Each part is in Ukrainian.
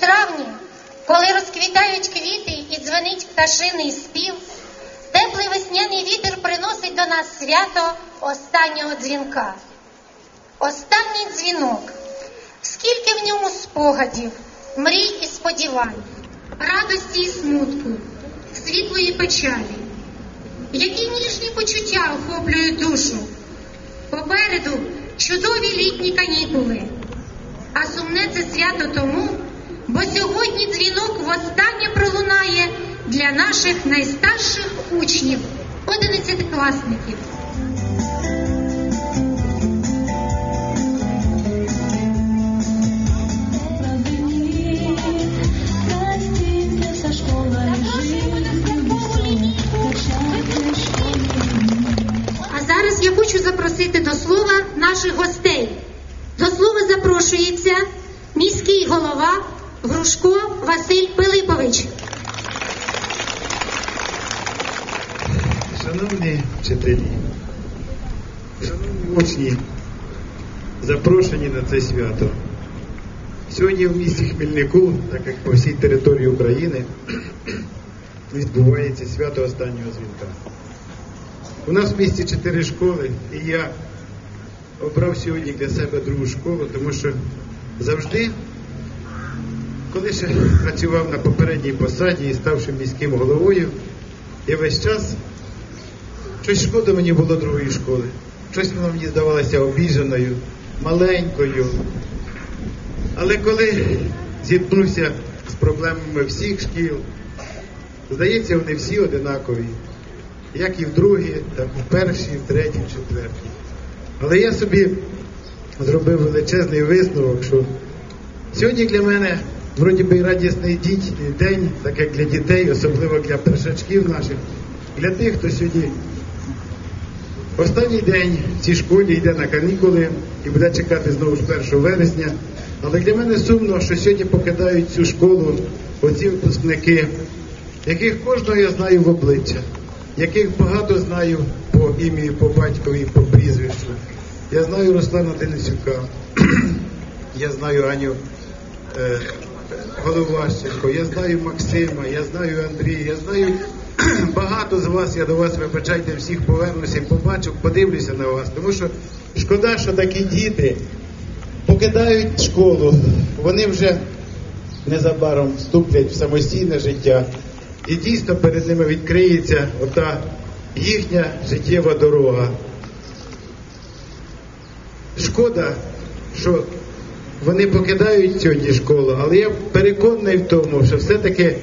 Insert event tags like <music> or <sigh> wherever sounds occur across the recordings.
травні, коли розквітають квіти і дзвенить пташиний спів, теплий весняний вітер приносить до нас свято останнього дзвінка. Останній дзвінок. Скільки в ньому спогадів, мрій і сподівань, радості і смутку, світлої печалі, які ніжні почуття охоплюють душу. Попереду чудові літні канікули. А сумне це свято тому, востаннє пролунає для наших найстарших учнів, одинадцятикласників. Запросити до слова наших гостей. До слова запрошується міський голова Грушко Василь Пилипович. Шановні вчителі, шановні учні, запрошені на це свято. Сьогодні в місті Хмельнику, так як по всій території України, відбувається свято останнього дзвінка. У нас в місті чотири школи, і я обрав сьогодні для себе другу школу, тому що завжди, коли ще працював на попередній посаді і ставши міським головою, я весь час Щось шкода мені було другої школи. Щось воно мені здавалося обіженою, маленькою. Але коли зіткнувся з проблемами всіх шкіл, здається, вони всі одинакові. Як і в другій, так і в першій, в третій, в четвертій. Але я собі зробив величезний висновок, що сьогодні для мене вроді би і радісний день, так як для дітей, особливо для першачків наших, для тих, хто сьогодні Останній день в цій школі йде на канікули і буде чекати знову ж 1 вересня. Але для мене сумно, що сьогодні покидають цю школу оці випускники, яких кожного я знаю в обличчя, яких багато знаю по ім'ю, по батькові, по прізвищу. Я знаю Руслана Денисюка, <clears throat> я знаю Аню е, Головащенко, я знаю Максима, я знаю Андрія, я знаю <clears throat> багато з вас, я до вас вибачайте, всіх повернуся, побачу, подивлюся на вас. Тому що шкода, що такі діти покидають школу, вони вже незабаром вступлять в самостійне життя. І дійсно перед ними відкриється ота їхня життєва дорога. Шкода, що вони покидають сьогодні школу, але я переконаний в тому, що все-таки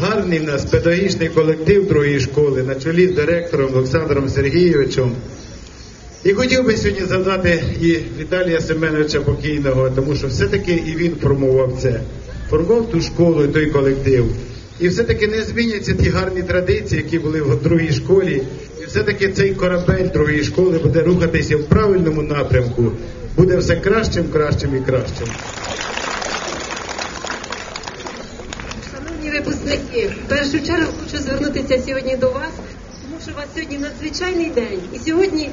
гарний в нас педагогічний колектив другої школи на чолі з директором Олександром Сергійовичем. І хотів би сьогодні задати і Віталія Семеновича покійного, тому що все-таки і він формував це, формував ту школу і той колектив. І все-таки не зміняться ті гарні традиції, які були в другій школі. І все-таки цей корабель другої школи буде рухатися в правильному напрямку, буде все кращим, кращим і кращим. Шановні випускники, в першу чергу хочу звернутися сьогодні до вас, тому що у вас сьогодні надзвичайний день. І сьогодні,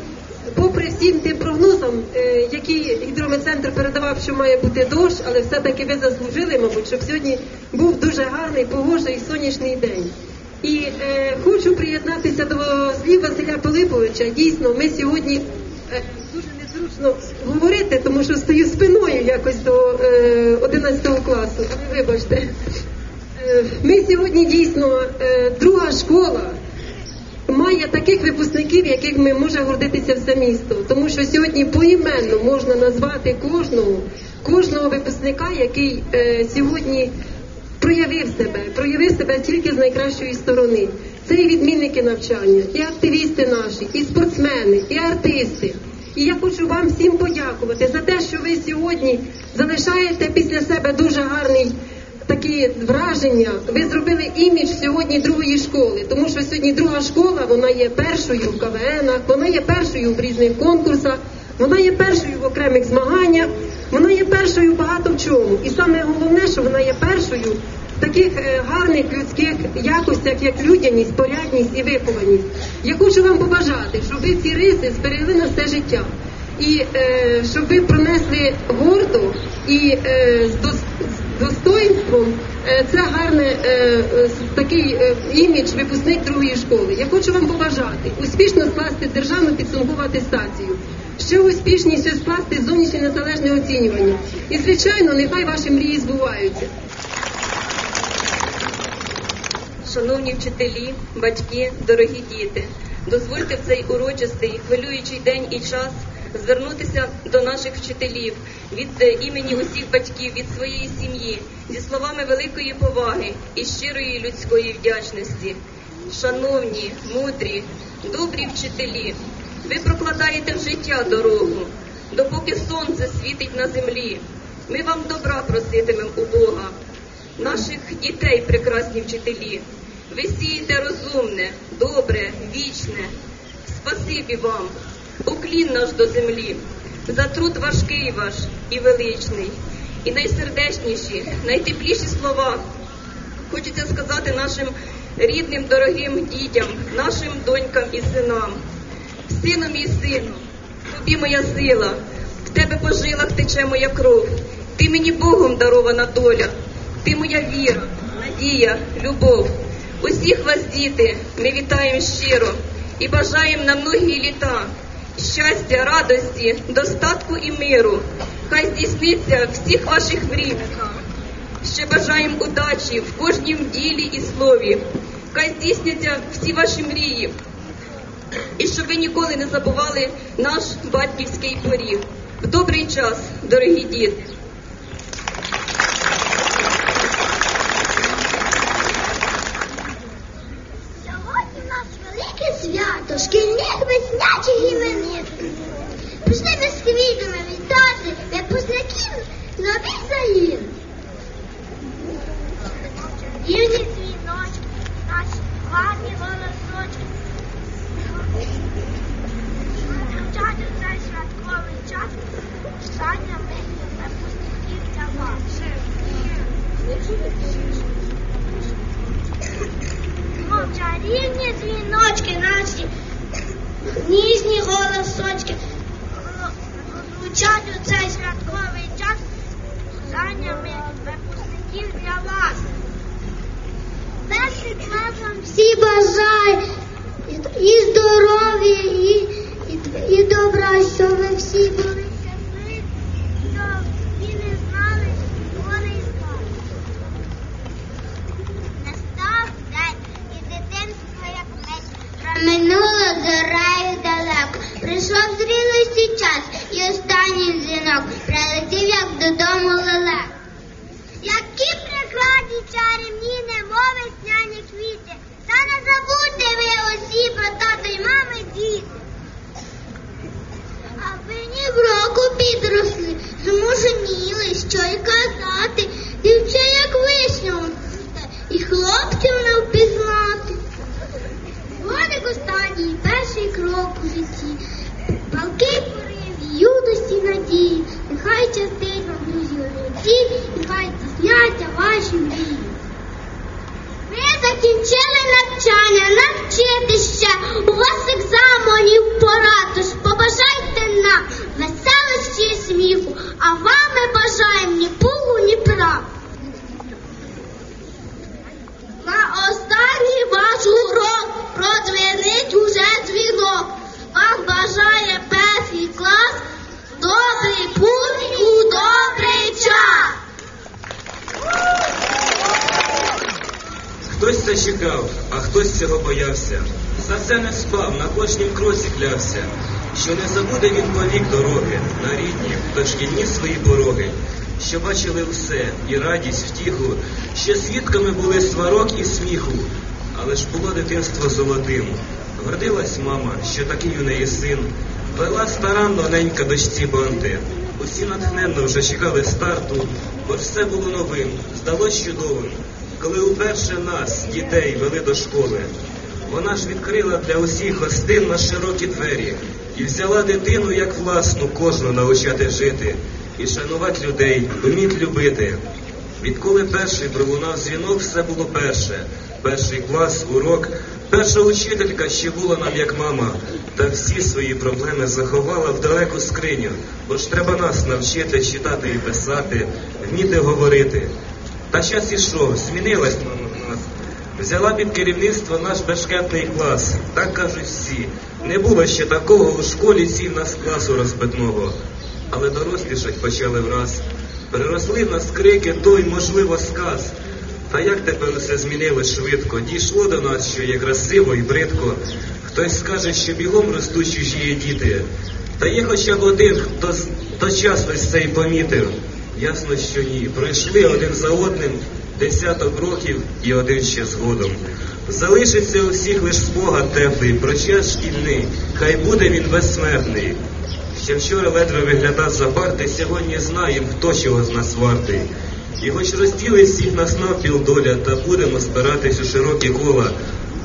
попри всім тим прогнозам, е, які гідрометцентр передавав, що має бути дощ, але все-таки ви заслужили, мабуть, щоб сьогодні був дуже гарний, погожий сонячний день. І е, хочу приєднатися до слів Василя Пилиповича. Дійсно, ми сьогодні е, дуже незручно говорити, тому що стою спиною якось до е, 11 класу. Ви Вибачте. Е, Ми сьогодні дійсно е, друга школа має таких випускників, яких ми може гордитися все місто. Тому що сьогодні поіменно можна назвати кожного, кожного випускника, який е, сьогодні проявив себе, проявив себе тільки з найкращої сторони. Це і відмінники навчання, і активісти наші, і спортсмени, і артисти. І я хочу вам всім подякувати за те, що ви сьогодні залишаєте після себе дуже гарний такі враження. Ви зробили імідж сьогодні другої школи, тому що сьогодні друга школа вона є першою в КВНах, вона є першою в різних конкурсах, вона є першою в окремих змаганнях, вона є першою багато в чому. І саме головне, що вона є першою в таких е, гарних людських якостях, як людяність, порядність і вихованість. Я хочу вам побажати, щоб ви ці риси зберегли на все життя. І е, щоб ви пронесли гордо і е, з дос- достоїнством, е, це гарний е, е, такий імідж випускник другої школи. Я хочу вам побажати успішно скласти державну підсумкову атестацію, ще успішніше скласти зовнішнє незалежне оцінювання. І, звичайно, нехай ваші мрії збуваються. Шановні вчителі, батьки, дорогі діти, дозвольте в цей урочистий, хвилюючий день і час звернутися до наших вчителів від е, імені усіх батьків, від своєї сім'ї, зі словами великої поваги і щирої людської вдячності. Шановні, мудрі, добрі вчителі, ви прокладаєте в життя дорогу, допоки сонце світить на землі. Ми вам добра проситимемо у Бога наших дітей, прекрасні вчителі. Ви сієте розумне, добре, вічне. Спасибі вам, уклін наш до землі, за труд важкий ваш і величний, і найсердечніші, найтепліші слова. Хочеться сказати нашим рідним, дорогим дітям, нашим донькам і синам. Сину мій сину, тобі моя сила, в тебе по жилах тече моя кров. Ти мені Богом дарована доля, ти моя віра, надія, любов. Усіх вас, діти, ми вітаємо щиро і бажаємо на многі літа щастя, радості, достатку і миру. Хай здійсниться всіх ваших мрій. Ще бажаємо удачі в кожнім ділі і слові. Хай здійсняться всі ваші мрії. І щоб ви ніколи не забували наш батьківський поріг. В добрий час, дорогі діти. Сьогодні в нас велике свято шкільних веснячих іменин. Прийшли ми з квітами вітати випускників нових загін. Рівні дзвіночки, наші гарні голосочки. Навчати у цей святковий час бажання ми випускників для вас. Мов дзвіночки наші, ніжні голосочки, звучать у цей святковий час бажаннями випускників для вас. Перший клас вам всі бажаю і, і здоров'я, і, і, і добра, що ви всі були щасливі, щоб і не знали, горе і слави. Настав день і дитинство як мить проминуло раю далеко. Прийшов зрілості час і останній дзвінок прилетів, як додому що не забуде він повік дороги на рідні, дошкільні свої пороги, що бачили все, і радість, втіху, що свідками були сварок і сміху, але ж було дитинство золотим. Гордилась мама, що такий у неї син, вела старанно ненька дочці банти. Усі натхненно вже чекали старту, бо все було новим, здалось чудовим. Коли уперше нас, дітей, вели до школи, вона ж відкрила для усіх гостин на широкі двері і взяла дитину як власну кожну навчати жити і шанувати людей, вміть любити. Відколи перший пролунав дзвінок, все було перше. Перший клас, урок, Перша учителька ще була нам як мама, та всі свої проблеми заховала в далеку скриню, бо ж треба нас навчити читати і писати, вміти говорити. Та час ішов, змінилась мама нас. Взяла під керівництво наш бешкетний клас. Так кажуть всі. Не було ще такого у школі сів нас класу розбитного. Але дорослішать почали враз. Переросли в нас крики, той, можливо, сказ. Та як тепер усе змінилось швидко? Дійшло до нас, що є красиво і бридко. Хтось скаже, що бігом ростуть чужі діти. Та є хоча б один, хто, хто час весь цей помітив. Ясно, що ні. Пройшли один за одним десяток років і один ще згодом. Залишиться у всіх лиш спогад теплий про час шкільний, хай буде він безсмертний. Ще вчора ледве виглядав за парти, сьогодні знаєм, хто чого з нас вартий. І хоч розділить всіх нас навпіл доля, та будемо збиратись у широкі кола,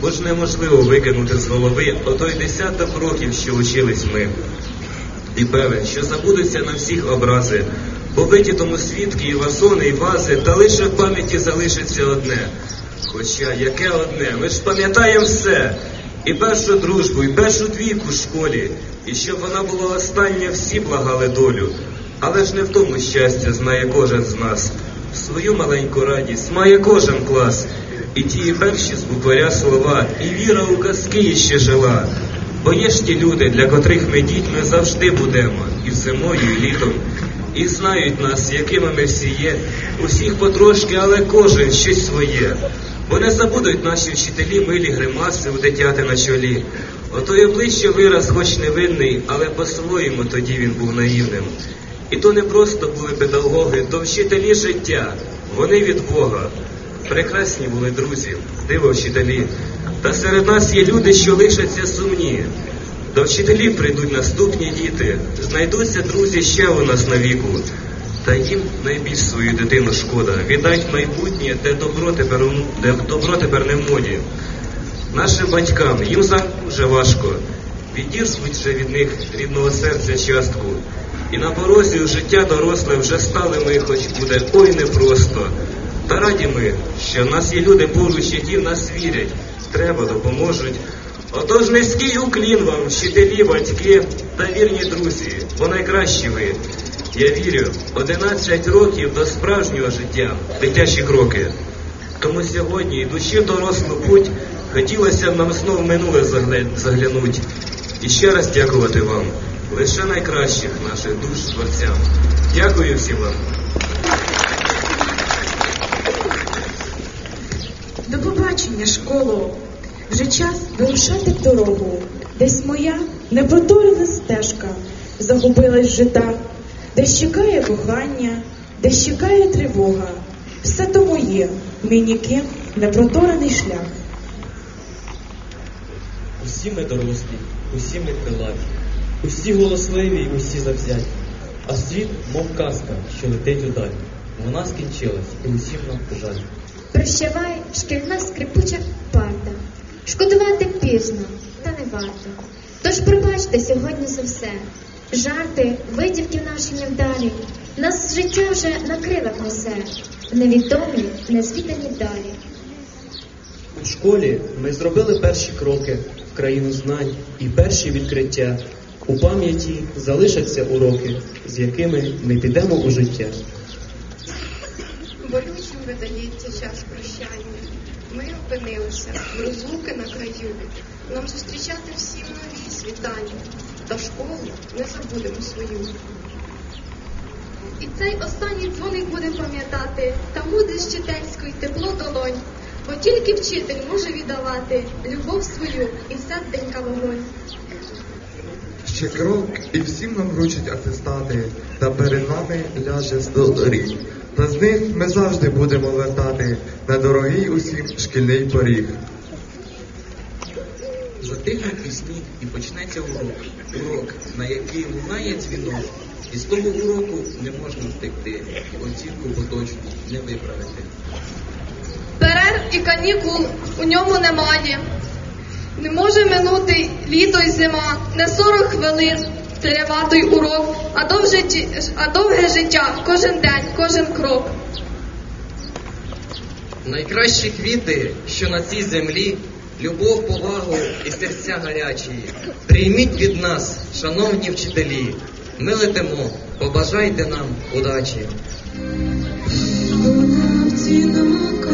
бо ж неможливо викинути з голови отой десяток років, що учились ми. І певен, що забудуться на всіх образи, побиті тому свідки, і вазони, і вази, та лише в пам'яті залишиться одне. Хоча яке одне, ми ж пам'ятаємо все. І першу дружбу, і першу двійку в школі, і щоб вона була остання, всі благали долю. Але ж не в тому щастя знає кожен з нас. Свою маленьку радість має кожен клас. І ті перші з букваря слова, і віра у казки іще жила. Бо є ж ті люди, для котрих ми дітьми завжди будемо, і зимою, і літом. І знають нас, якими ми всі є, усіх потрошки, але кожен щось своє. Бо не забудуть наші вчителі милі гримаси у дитяти на чолі. Ото й обличчя вираз, хоч невинний, але по-своєму тоді він був наївним. І то не просто були педагоги, то вчителі життя, вони від Бога. Прекрасні були друзі, диво вчителі. Та серед нас є люди, що лишаться сумні. До вчителів прийдуть наступні діти, знайдуться друзі ще у нас на віку. Та їм найбільш свою дитину шкода. Віддать майбутнє, де добро тепер, де добро тепер не в моді. Нашим батькам їм дуже важко. Відірвуть вже від них рідного серця частку. І на порозі у життя доросле вже стали ми, хоч буде ой непросто. Та раді ми, що в нас є люди поруч, які в нас вірять, треба допоможуть. Отож низький уклін вам, вчителі, батьки та вірні друзі, бо найкращі ви. Я вірю, 11 років до справжнього життя, дитячі кроки. Тому сьогодні, йдучи в дорослу путь, хотілося б нам знов минуле загля- заглянуть. І ще раз дякувати вам, лише найкращих наших душ творцям. Дякую всім вам. До побачення, школо. Вже час вирушати в дорогу. Десь моя непроторена стежка загубилась жита, десь чекає кохання, десь чекає тривога. Все то моє, мій ніким непроторений шлях. Усі ми дорослі, усі ми крилаті, усі голосливі і усі завзяті. А світ, мов казка, що летить удаль. Вона скінчилась, і усім нам жаль. Прощавай, шкільна скрипуча парта. Шкодувати пізно, та не варто. Тож пробачте сьогодні за все. Жарти, витівки наші невдалі. Нас життя вже на крилах несе. Невідомі, незвідані далі. У школі ми зробили перші кроки в країну знань і перші відкриття. У пам'яті залишаться уроки, з якими ми підемо у життя. Болючим видається час прощання. Ми опинилися в розлуки на краю. Нам зустрічати всім нові світання. Та школу не забудемо свою. І цей останній дзвоник будемо пам'ятати, та мудрість вчительської тепло долонь. Бо тільки вчитель може віддавати любов свою і серденька вогонь. Ще крок, і всім нам вручать атестати, та перед нами ляже столорі. Та з них ми завжди будемо вертати на дорогий усім шкільний поріг. Затихнуть пісні і почнеться урок. Урок, на який лунає дзвінок. І з того уроку не можна втекти, оцінку поточну не виправити. Перерв і канікул у ньому немає. Не може минути літо й зима, не 40 хвилин триватий урок, а довге, а довге життя кожен день, кожен крок. Найкращі квіти, що на цій землі, любов, повагу і серця гарячі. Прийміть від нас, шановні вчителі. Ми летимо, побажайте нам удачі.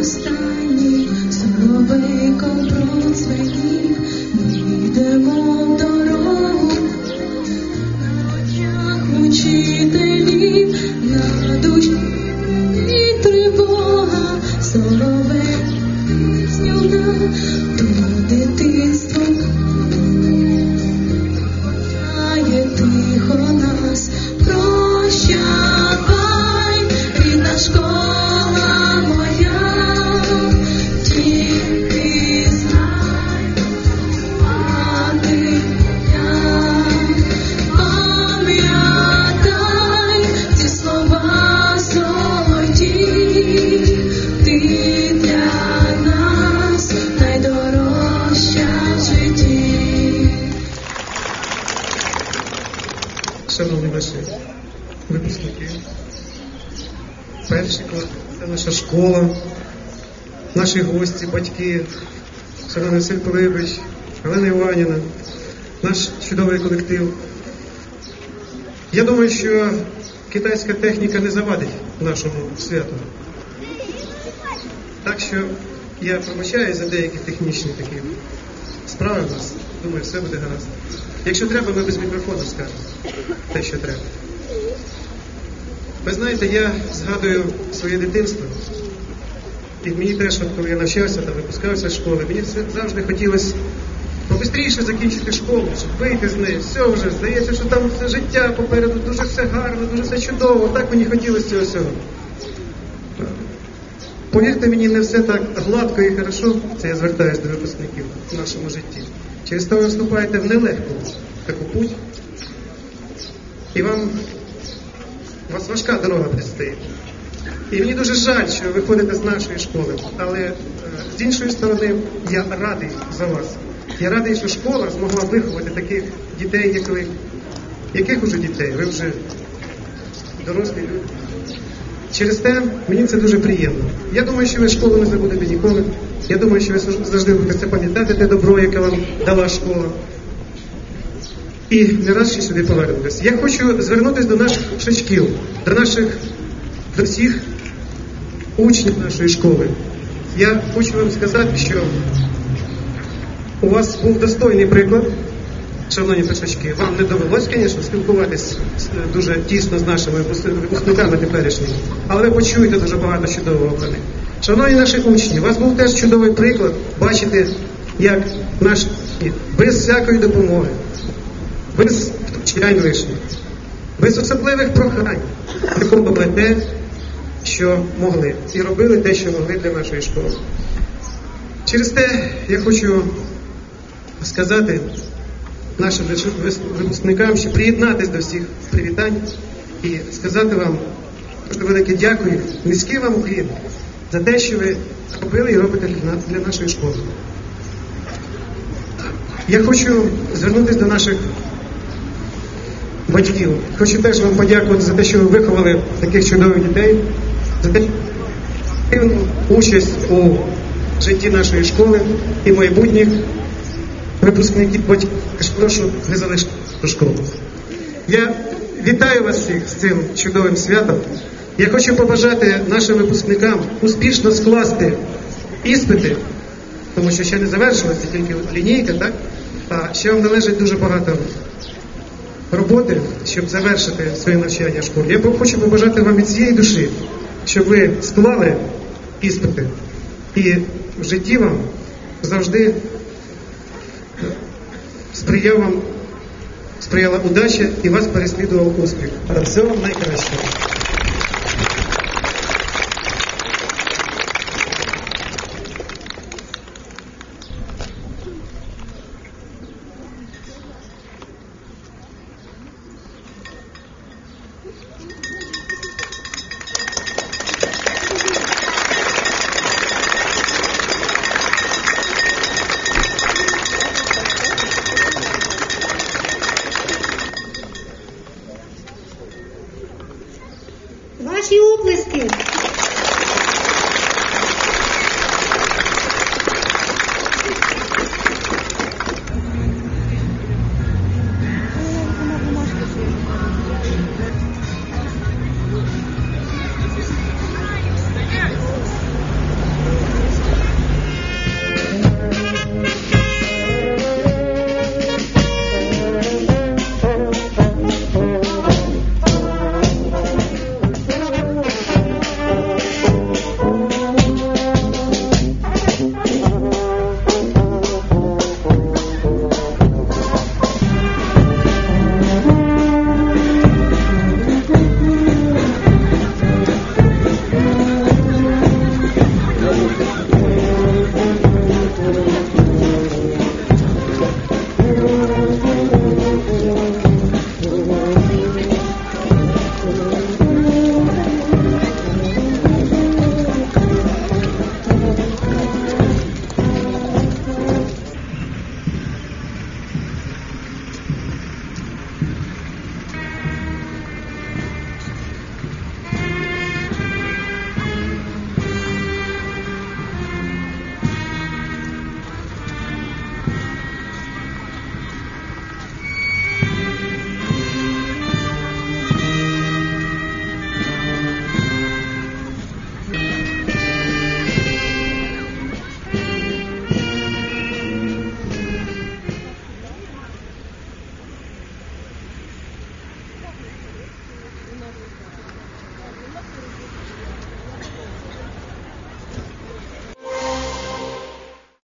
Останній, соловейком процвенів, ми йдемо батьки, шановний Василь Пилипович, Галина Іванівна, наш чудовий колектив. Я думаю, що китайська техніка не завадить нашому святу. Так що я пробачаю за деякі технічні такі справи в нас. Думаю, все буде гаразд. Якщо треба, ми без мікрофону скажемо те, що треба. Ви знаєте, я згадую своє дитинство. І мені теж, от коли я навчався та випускався з школи, мені завжди хотілося побистріше закінчити школу, щоб вийти з неї. Все вже, здається, що там все життя попереду, дуже все гарно, дуже все чудово. Так мені хотілося цього всього. Повірте мені, не все так гладко і хорошо, це я звертаюся до випускників в нашому житті. Через те ви вступаєте в нелегку таку путь, і вам вас важка дорога предстоїть. І мені дуже жаль, що ви ходите з нашої школи, але е, з іншої сторони я радий за вас. Я радий, що школа змогла виховати таких дітей, як ви. Яких уже дітей? Ви вже дорослі люди. Через те мені це дуже приємно. Я думаю, що ви школу не забудете ніколи. Я думаю, що ви завжди будете пам'ятати те добро, яке вам дала школа. І не раз ще сюди повернутися. Я хочу звернутися до наших шачків, до наших, до всіх учнів нашої школи. Я хочу вам сказати, що у вас був достойний приклад, шановні пишачки. Вам не довелось, звісно, спілкуватись дуже тісно з нашими випускниками теперішніми, але ви почуєте дуже багато чудового про них. Шановні наші учні, у вас був теж чудовий приклад бачити, як наші без всякої допомоги, без втручань лишніх, без особливих прохань виконували те, що могли, і робили те, що могли для нашої школи. Через те я хочу сказати нашим випускникам, що приєднатись до всіх привітань і сказати вам дуже велике дякую, низький вам уклін за те, що ви робили і робите для нашої школи. Я хочу звернутися до наших батьків. Хочу теж вам подякувати за те, що ви виховали таких чудових дітей, за активну участь у житті нашої школи і майбутніх випускників батьків. Прошу не залишити школу. Я вітаю вас всіх з цим чудовим святом. Я хочу побажати нашим випускникам успішно скласти іспити, тому що ще не завершилася тільки лінійка, так? А ще вам належить дуже багато роботи, щоб завершити своє навчання в школі. Я хочу побажати вам від цієї душі, щоб ви склали іспити і в житті вам завжди сприяв сприяла удача і вас переслідував успіх. Всього вам найкращого.